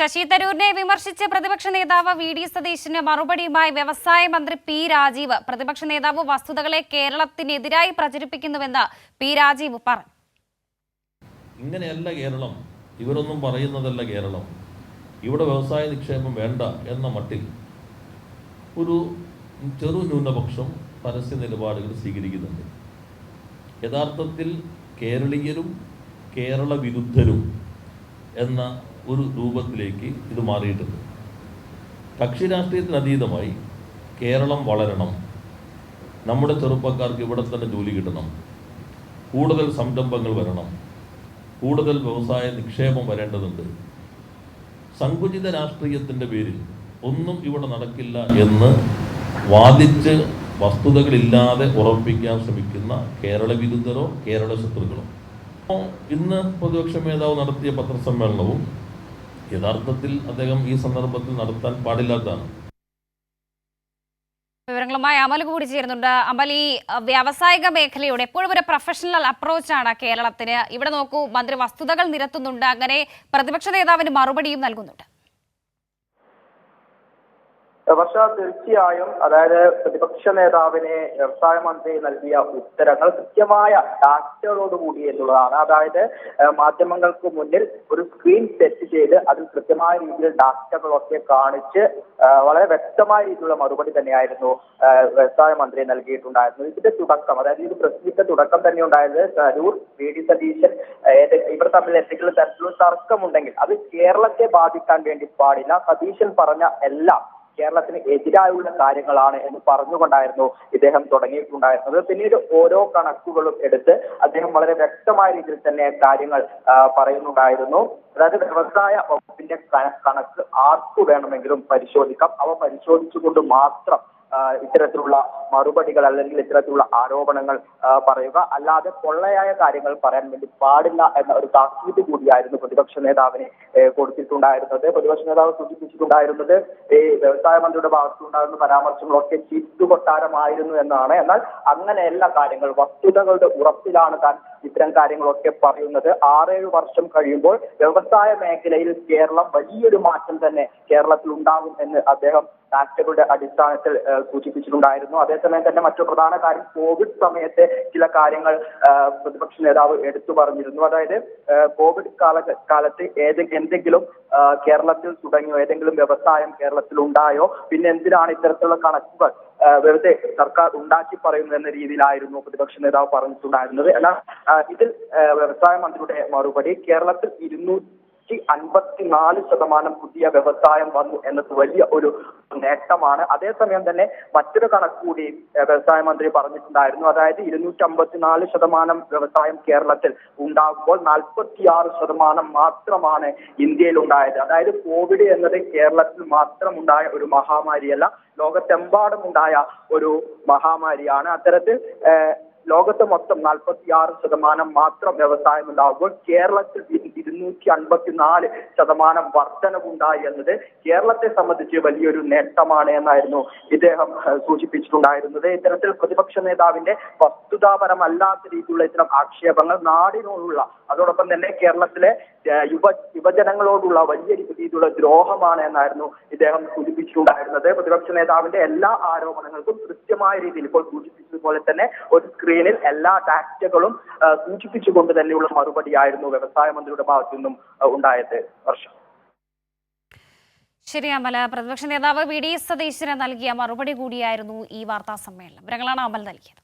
ശശി തരൂരിനെ വിമർശിച്ച് പ്രതിപക്ഷ നേതാവ് വി ഡി സതീശന് മറുപടിയുമായി വ്യവസായ മന്ത്രി പി രാജീവ്. പ്രതിപക്ഷ നേതാവ് വസ്തുതകളെ കേരളത്തിനെതിരായി പ്രചരിപ്പിക്കുന്നുവെന്ന് പി രാജീവ് പറഞ്ഞു. ഇങ്ങനെയല്ല കേരളം. ഇവരൊന്നും പറയുന്നതല്ല കേരളം. ഇവിടെ വ്യവസായ നിക്ഷേപം വേണ്ട എന്ന മട്ടിൽ ഒരു ചെറു ന്യൂനപക്ഷം പരസ്യ നിലപാടുകൾ സ്വീകരിക്കുന്നുണ്ട്. യഥാർത്ഥത്തിൽ കേരളീയരും കേരള വിരുദ്ധരും എന്ന ഒരു രൂപത്തിലേക്ക് ഇത് മാറിയിട്ടുണ്ട്. കക്ഷി രാഷ്ട്രീയത്തിന് അതീതമായി കേരളം വളരണം. നമ്മുടെ ചെറുപ്പക്കാർക്ക് ഇവിടെ തന്നെ ജോലി കിട്ടണം. കൂടുതൽ സംരംഭങ്ങൾ വരണം. കൂടുതൽ വ്യവസായ നിക്ഷേപം വരേണ്ടതുണ്ട്. സങ്കുചിത രാഷ്ട്രീയത്തിന്റെ പേരിൽ ഒന്നും ഇവിടെ നടക്കില്ല എന്ന് വാദിച്ച് വസ്തുതകളില്ലാതെ ഉറപ്പിക്കാൻ ശ്രമിക്കുന്ന കേരള വിരുദ്ധരോ കേരള ശത്രുക്കളോ. ഇന്ന് പ്രതിപക്ഷ മേധാവ് നടത്തിയ പത്രസമ്മേളനവും യഥാർത്ഥത്തിൽ അദ്ദേഹം ഈ സന്ദർഭത്തിൽ നടത്താൻ പാടില്ലാത്തതാണ്. വിവരങ്ങളുമായി അമൽ കൂടി ചേരുന്നുണ്ട്. അമൽ ഈ വ്യാവസായിക മേഖലയോട് എപ്പോഴും ഒരു പ്രൊഫഷണൽ അപ്രോച്ചാണ് കേരളത്തിന്. ഇവിടെ നോക്കൂ മന്ത്രി വസ്തുതകൾ നിരത്തുന്നുണ്ട്. അങ്ങനെ പ്രതിപക്ഷ നേതാവിന് മറുപടിയും നൽകുന്നുണ്ട്. വർഷ തീർച്ചയായും അതായത് പ്രതിപക്ഷ നേതാവിന് വ്യവസായ മന്ത്രി നൽകിയ ഉത്തരങ്ങൾ കൃത്യമായ ഡാറ്റകളോടുകൂടി എന്നുള്ളതാണ്. അതായത് മാധ്യമങ്ങൾക്ക് മുന്നിൽ ഒരു സ്ക്രീൻ സെറ്റ് ചെയ്ത് അതിൽ കൃത്യമായ രീതിയിൽ ഡാറ്റകളൊക്കെ കാണിച്ച് വളരെ വ്യക്തമായ രീതിയിലുള്ള മറുപടി തന്നെയായിരുന്നു വ്യവസായ മന്ത്രി നൽകിയിട്ടുണ്ടായിരുന്നത്. ഇതിന്റെ തുടക്കം അതായത് ഇത് പ്രശ്നത്തിന്റെ തുടക്കം തന്നെ ഉണ്ടായത് തരൂർ വി. ഡി. സതീശൻ. ഇവർ തമ്മിൽ എന്തെങ്കിലും തരത്തിലുള്ള തർക്കമുണ്ടെങ്കിൽ അത് കേരളത്തെ ബാധിക്കാൻ വേണ്ടി പാടില്ല. സതീശൻ പറഞ്ഞ എല്ലാം കേരളത്തിന് എതിരായുള്ള കാര്യങ്ങളാണ് എന്ന് പറഞ്ഞുകൊണ്ടായിരുന്നു ഇദ്ദേഹം തുടങ്ങിയിട്ടുണ്ടായിരുന്നത്. പിന്നീട് ഓരോ കണക്കുകളും എടുത്ത് അദ്ദേഹം വളരെ വ്യക്തമായ രീതിയിൽ തന്നെ കാര്യങ്ങൾ പറയുന്നുണ്ടായിരുന്നു. അതായത് വ്യവസായ വകുപ്പിന്റെ കണക്ക് ആർക്കു വേണമെങ്കിലും പരിശോധിക്കാം. അവ പരിശോധിച്ചുകൊണ്ട് മാത്രം ഇത്തരത്തിലുള്ള മറുപടികൾ അല്ലെങ്കിൽ ഇത്തരത്തിലുള്ള ആരോപണങ്ങൾ പറയുക. അല്ലാതെ പൊള്ളയായ കാര്യങ്ങൾ പറയാൻ വേണ്ടി പാടില്ല എന്ന ഒരു താക്കീത് കൂടിയായിരുന്നു പ്രതിപക്ഷ നേതാവിന് കൊടുത്തിട്ടുണ്ടായിരുന്നത്. പ്രതിപക്ഷ നേതാവ് സൂചിപ്പിച്ചിട്ടുണ്ടായിരുന്നത് ഈ വ്യവസായ മന്ത്രിയുടെ ഭാഗത്തുണ്ടാകുന്ന പരാമർശങ്ങളൊക്കെ ചീറ്റുകൊട്ടാരമായിരുന്നു എന്നാണ്. എന്നാൽ അങ്ങനെയല്ല കാര്യങ്ങൾ. വസ്തുതകളുടെ ഉറപ്പിലാണ് താൻ ഇത്തരം കാര്യങ്ങളൊക്കെ പറയുന്നത്. ആറേഴ് വർഷം കഴിയുമ്പോൾ വ്യവസായ മേഖലയിൽ കേരളം വലിയൊരു മാറ്റം തന്നെ കേരളത്തിൽ ഉണ്ടാകും എന്ന് അദ്ദേഹം ഡാറ്റകളുടെ അടിസ്ഥാനത്തിൽ സൂചിപ്പിച്ചിട്ടുണ്ടായിരുന്നു. സൂചിപ്പിച്ചിട്ടുണ്ടായിരുന്നു അതേസമയം തന്നെ മറ്റു പ്രധാന കാര്യം കോവിഡ് സമയത്തെ ചില കാര്യങ്ങൾ പ്രതിപക്ഷ നേതാവ് എടുത്തു പറഞ്ഞിരുന്നു. അതായത് കോവിഡ് കാല കാലത്ത് ഏത് എന്തെങ്കിലും കേരളത്തിൽ തുടങ്ങിയോ ഏതെങ്കിലും വ്യവസായം കേരളത്തിൽ ഉണ്ടായോ പിന്നെ എന്തിനാണ് ഇത്തരത്തിലുള്ള കണക്കുകൾ വെറുതെ സർക്കാർ ഉണ്ടാക്കി പറയുന്നു എന്ന രീതിയിലായിരുന്നു പ്രതിപക്ഷ നേതാവ് പറഞ്ഞിട്ടുണ്ടായിരുന്നത്. എന്നാൽ ഇതിൽ വ്യവസായ മന്ത്രിയുടെ മറുപടി കേരളത്തിൽ ഇരുന്നൂറ്റി അൻപത്തിനാല് ശതമാനം പുതിയ വ്യവസായം വന്നു എന്നത് വലിയ ഒരു നേട്ടമാണ്. അതേസമയം തന്നെ മറ്റൊരു കണക്ക് കൂടി വ്യവസായ മന്ത്രി പറഞ്ഞിട്ടുണ്ടായിരുന്നു. അതായത് ഇരുന്നൂറ്റി അമ്പത്തിനാല് ശതമാനം വ്യവസായം കേരളത്തിൽ ഉണ്ടാകുമ്പോൾ നാൽപ്പത്തിയാറ് ശതമാനം മാത്രമാണ് ഇന്ത്യയിൽ ഉണ്ടായത് അതായത് കോവിഡ് എന്നത് കേരളത്തിൽ മാത്രം ഉണ്ടായ ഒരു മഹാമാരിയല്ല ലോകത്തെമ്പാടും ഉണ്ടായ ഒരു മഹാമാരിയാണ്. അത്തരത്തിൽ ലോകത്ത് മൊത്തം നാൽപ്പത്തിയാറ് ശതമാനം മാത്രം വ്യവസായം ഉണ്ടാകുമ്പോൾ കേരളത്തിൽ ഇരുന്നൂറ്റി അൻപത്തിനാല് ശതമാനം വർധനവുണ്ടായി എന്നത് കേരളത്തെ സംബന്ധിച്ച് വലിയൊരു നേട്ടമാണ് എന്നായിരുന്നു ഇദ്ദേഹം സൂചിപ്പിച്ചിട്ടുണ്ടായിരുന്നത്. ഇത്തരത്തിൽ പ്രതിപക്ഷ നേതാവിന്റെ വസ്തുതാപരമല്ലാത്ത രീതിയിലുള്ള ഇത്തരം ആക്ഷേപങ്ങൾ നാടിനോടുള്ള അതോടൊപ്പം തന്നെ കേരളത്തിലെ യുവ യുവജനങ്ങളോടുള്ള വലിയ രീതിയിലുള്ള ദ്രോഹമാണ് എന്നായിരുന്നു ഇദ്ദേഹം സൂചിപ്പിച്ചിട്ടുണ്ടായിരുന്നത് പ്രതിപക്ഷ നേതാവിന്റെ എല്ലാ ആരോപണങ്ങൾക്കും കൃത്യമായ രീതിയിൽ ഇപ്പോൾ സൂചിപ്പിച്ചതുപോലെ തന്നെ ഒരു സ്ക്രീനിൽ എല്ലാ ഡാറ്റകളും സൂചിപ്പിച്ചുകൊണ്ട് തന്നെയുള്ള മറുപടിയായിരുന്നു വ്യവസായ മന്ത്രിയുടെ ഭാഗത്തു നിന്നും ഉണ്ടായത്. വർഷം. ശരി അമല പ്രതിപക്ഷ നേതാവ് വി. ഡി. സതീശന് നൽകിയ മറുപടി കൂടിയായിരുന്നു ഈ വാർത്താ സമ്മേളനം. വിവരങ്ങളാണ് അമൽ നൽകിയത്.